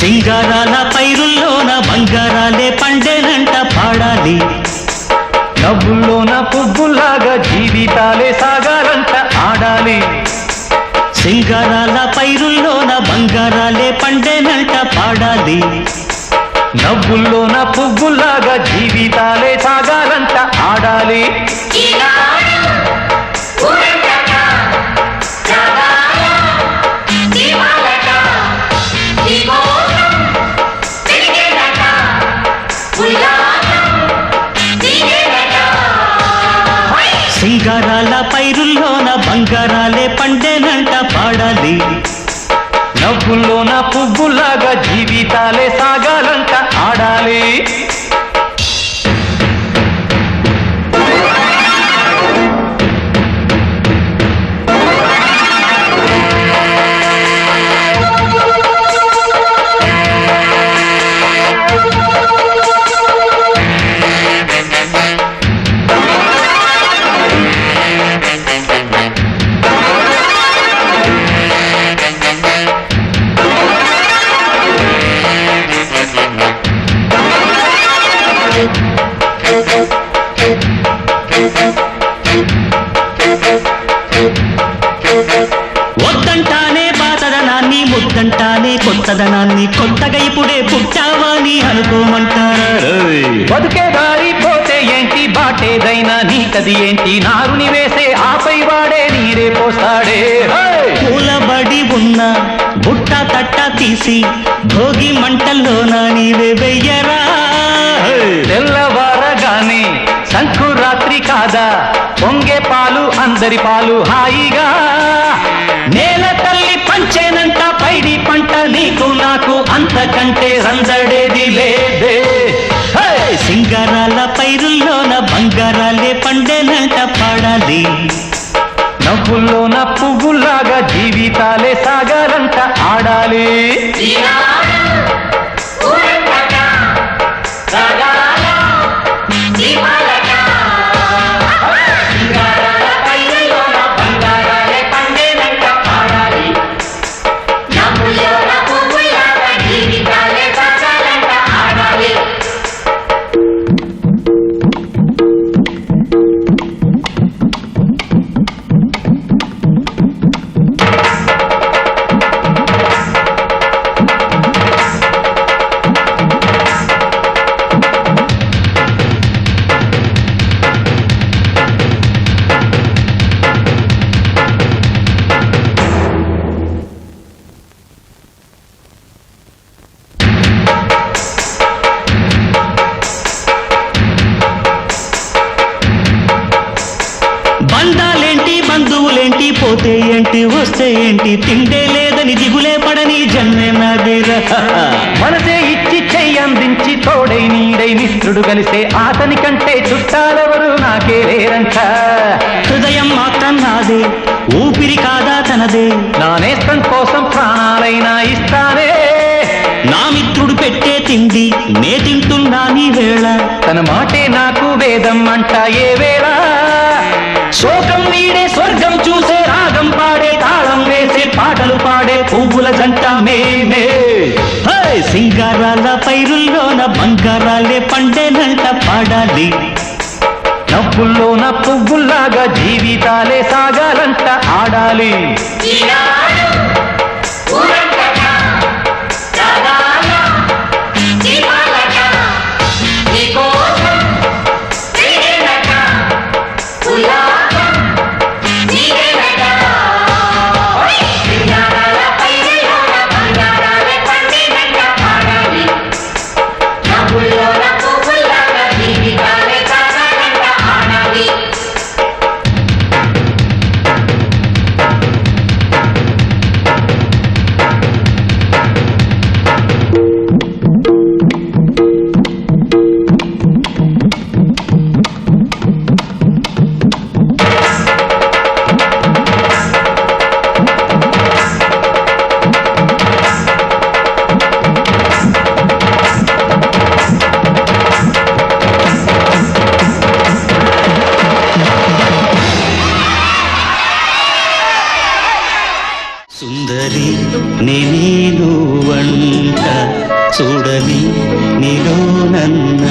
సింగారాల పైరుల్లోన బంగారాలే పండేనంట పాడాలి. నవ్వుల్లోన పువ్వుల్లాగా జీవితాలే సాగాలంట ఆడాలి. సింగారాల పైరుల్లోన బంగారాలే పండేనంట పాడాలి. నవ్వుల్లోన పువ్వుల్లాగా జీవితాలే సాగాలంట ఆడాలి. సింగారాల పైరుల్లోన బంగారాలే పండేనంట పాడాలి. నవ్వుల్లోన పువ్వులాగా జీవితాలే సాగాలంట ఆడాలి. వద్దంటానే పాతదనాన్ని ముద్దంటానే కొత్తదనాన్ని కొత్తగా ఇప్పుడే పుట్టావని అనుకోమంటారు? బతుకే దారి పోతే ఏంటి బాటేదైనా నీకది ఏంటి? నారుని వేసే ఆపై వాడే నీరే పోస్తాడే. హే! కూలబడి ఉన్న బుట్ట తట్ట తీసి భోగి మంటల్లోన నీవే వెయ్యరా? కదా పొంగే పాలు అందరి పాలు హాయిగా. నేల తల్లి పంచేనంట పైడి పంట నీకు నాకు అంతకంటే రందడేది లేదే. హే! సింగారాల పైరుల్లోన బంగారాలే పండేనంట పడాలి. నవ్వుల్లోన పువ్వుల్లాగా జీవితాలే సాగాలంట ఆడాలి. బంధువులేంటి పోతే ఏంటి వస్తే ఏంటి తిండే లేదని దిగులే పడని జన్మే నాదిరా మనసే ఇచ్చి చెయ్యి అందించి తోడై నీడై మిత్రుడు కలిసే అతని కంటే చుట్టాలెవరు నాకే లేరంట. హృదయం మాత్రం నాదే ఊపిరి కాదా తనదే. నా నేస్తం కోసం ప్రాణాలైనా ఇస్తానే నా మిత్రుడు పెట్టే తిండి నే తింటున్నా నీ వేళ. తన మాటే నాకు వేదం అంట ఏ వేళ? సింగారాల పైరుల్లోన బంగారాలే పండేనంట పాడాలి. నవ్వుల్లోన పువ్వుల్లాగా జీవితాలే సాగాలంట ఆడాలి. నేనేను వంట చూడని నీలో నన్న